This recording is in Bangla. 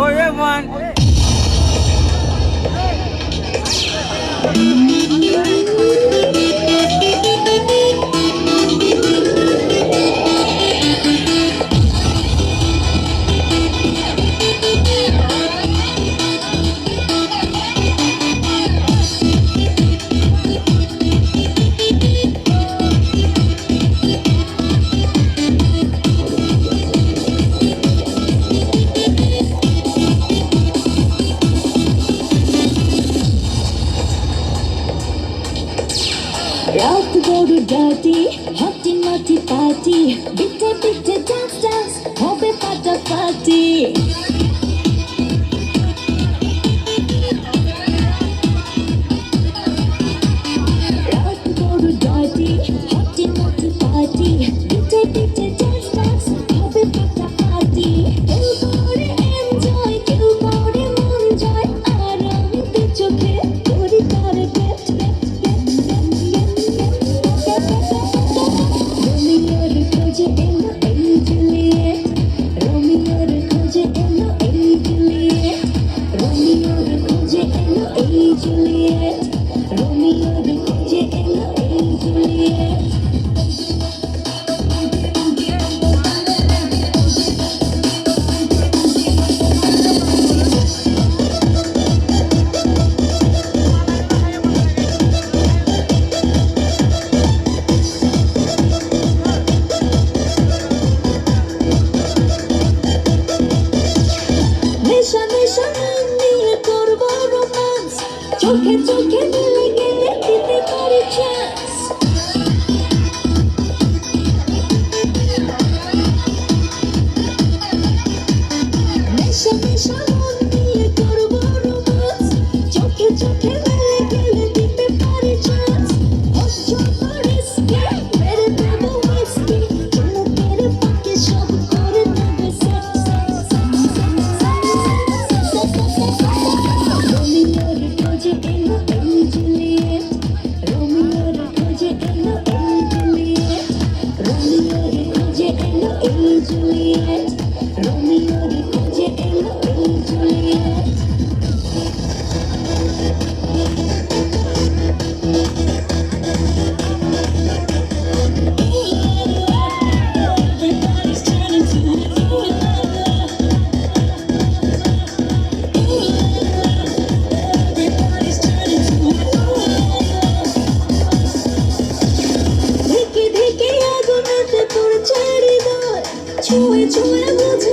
for everyone. রাত বড় ডাটি হাতি মাটি পাটি বিটে বিটে ডান্স ডান্স হবে পাটাপাটি চোখে গেলে দিতে পারি Adrian, Romeo. 就为了我。